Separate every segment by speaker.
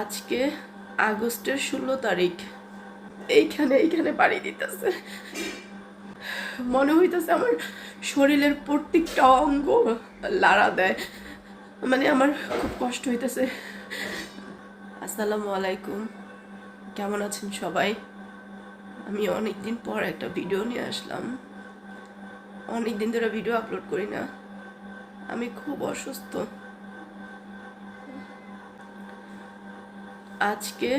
Speaker 1: আজকে আগস্টের ষোলো তারিখ। এইখানে এইখানে পাড়ি দিতেছে। মনে হইতেছে আমার শরীরের প্রত্যেকটা অঙ্গ লাড়া দেয়। মানে আমার খুব কষ্ট হইতেছে। আসসালামু আলাইকুম। কেমন আছেন সবাই? আমি অনেক দিন পর একটা ভিডিও নিয়ে আসলাম। অনেক দিন ধরে ভিডিও আপলোড করি না। আমি খুব অসুস্থ। আজকে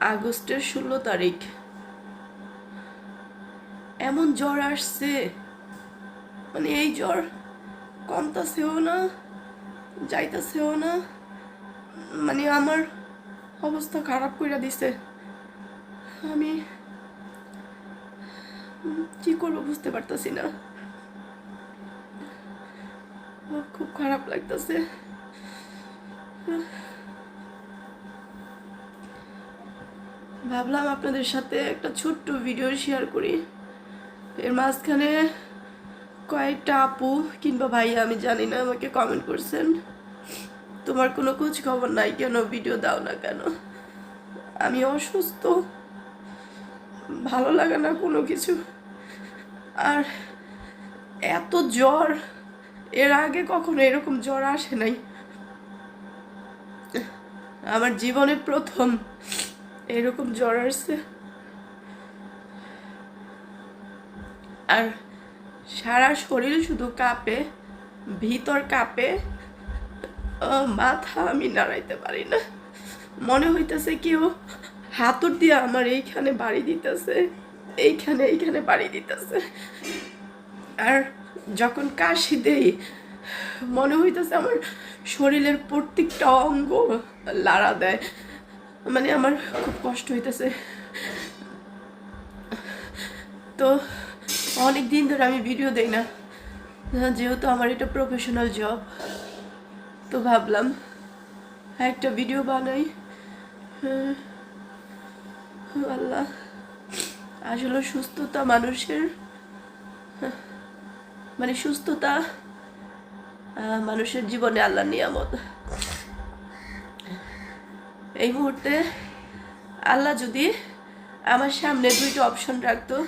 Speaker 1: আগস্টের ষোলো তারিখ। এমন জ্বর আসছে। মানে এই জ্বর কমতাছেও না, যাইতাছেও না। মানে আমার অবস্থা খারাপ করে দিছে। আমি কি করব বুঝতে পারতাছি না। খুব খারাপ লাগতেছে। ভাবলাম আপনাদের সাথে একটা ছোট্ট ভিডিও শেয়ার করি। এর মাঝখানে কয়েকটা আপু কিংবা ভাইয়া, আমি জানি না, আমাকে কমেন্ট করছেন। তোমার কোনো খোঁজ খবর নাই কেন? ভিডিও দাও না কেন? আমি অসুস্থ। ভালো লাগে না কোনো কিছু। আর এত জ্বর, এর আগে কখনো এরকম জ্বর আসে নাই। আমার জীবনে প্রথম। এরকম জ্বর আসছে। আর সারা শরীর শুধু কাঁপে, ভিতর কাঁপে। মাথা আমি নাড়াইতে পারি না। মনে হইতেছে কেউ হাতুর দিয়ে আমার এইখানে বাড়ি দিতেছে, এইখানে এইখানে বাড়ি দিতেছে। আর যখন কাশি দেই, মনে হইতেছে আমার শরীরের প্রত্যেকটা অঙ্গ লাড়া দেয়। মানে আমার খুব কষ্ট হইতেছে। তো অনেক দিন ধরে আমি ভিডিও দেই না। যেহেতু আমার এটা প্রফেশনাল জব তো ভাবলাম একটা ভিডিও বানাই। হ্যাঁ, আল্লাহ। আসলে সুস্থতা মানুষের মানে সুস্থতা মানুষের জীবনে আল্লাহ নিয়ামত। এই মুহূর্তে আল্লাহ যদি আমার সামনে দুইটা অপশন রাখতো,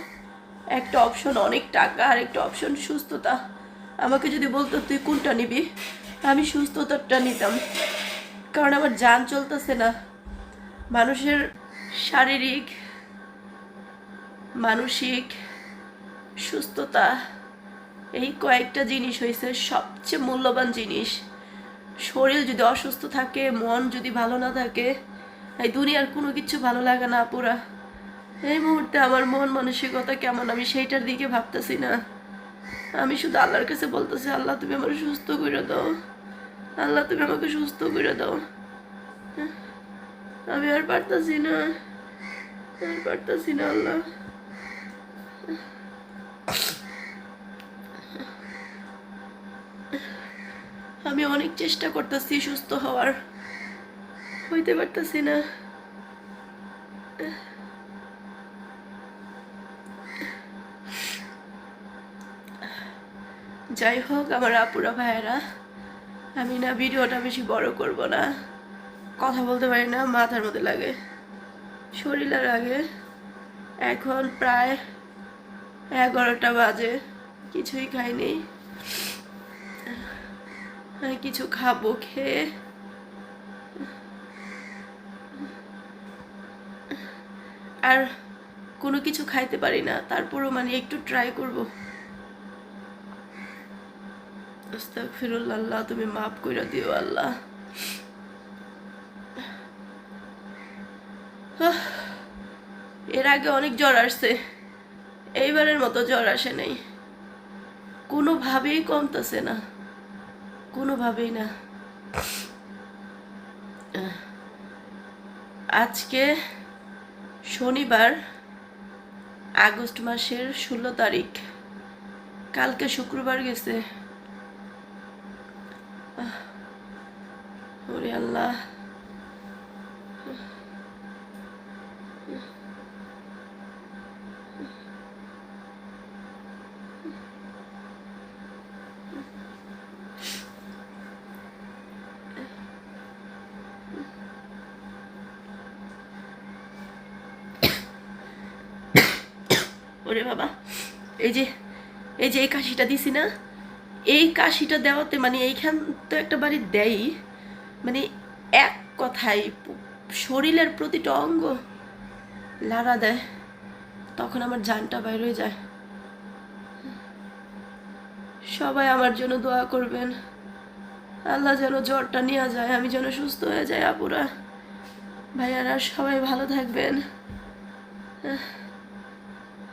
Speaker 1: একটা অপশন অনেক টাকা আর একটা অপশন সুস্থতা, আমাকে যদি বলতো, তুই কোনটা নিবি? আমি সুস্থতাটা নিতাম। কারণ আমার যান চলতেছে না। মানুষের শারীরিক, মানসিক সুস্থতা, এই কয়েকটা জিনিস হয়েছে সবচেয়ে মূল্যবান জিনিস। শরীর যদি অসুস্থ থাকে, মন যদি ভালো না থাকে, এই দুনিয়ার কোনো কিছু ভালো লাগে না পুরা। এই মুহূর্তে আমার মন মানসিকতা কেমন, আমি সেইটার দিকে ভাবতেছি না। আমি শুধু আল্লাহর কাছে বলতেছি, আল্লাহ তুমি আমার সুস্থ করে দাও। আল্লাহ তুমি আমাকে সুস্থ করে দাও। আমি আর পারতাছি না, আর পারতাছি না আল্লাহ। আমি অনেক চেষ্টা করতেছি সুস্থ হওয়ার। হইতে পারতেছি না। যাই হোক, আমার আপুরা ভাইয়েরা, আমি না ভিডিওটা বেশি বড় করব না। কথা বলতে পারি না, মাথার মধ্যে লাগে। শরীরে লাগে এখন প্রায় এগারোটা বাজে, কিছুই খাইনি। কিছু খাব, খেয়ে। আর কোনো কিছু খাইতে পারি না, তারপরও মানে একটু ট্রাই করব। আল্লাহ তুমি মাফ করে দিও আল্লাহ। এর আগে অনেক জ্বর আসছে, এইবারের মতো জ্বর আসে নাই। কোনোভাবেই কমতেছে না। কোনোভাবেই না। আজকে শনিবার আগস্ট মাসের ষোলো তারিখ। কালকে শুক্রবার গেছে। আল্লাহ। ওরে বাবা। এই যে এই যে এই কাশিটা দিছি না, এই কাশিটা দেওয়াতে মানে এইখান তো একটা বাড়ি দেয় মানে এক কথায় শরীরের প্রতিটা অঙ্গ লাড়া দেয়, তখন আমার জানটা বাইর হয়ে যায়। সবাই আমার জন্য দোয়া করবেন। আল্লাহ যেন জ্বরটা নেওয়া যায়, আমি যেন সুস্থ হয়ে যাই আপুরা। ভাইয়ারা, সবাই ভালো থাকবেন।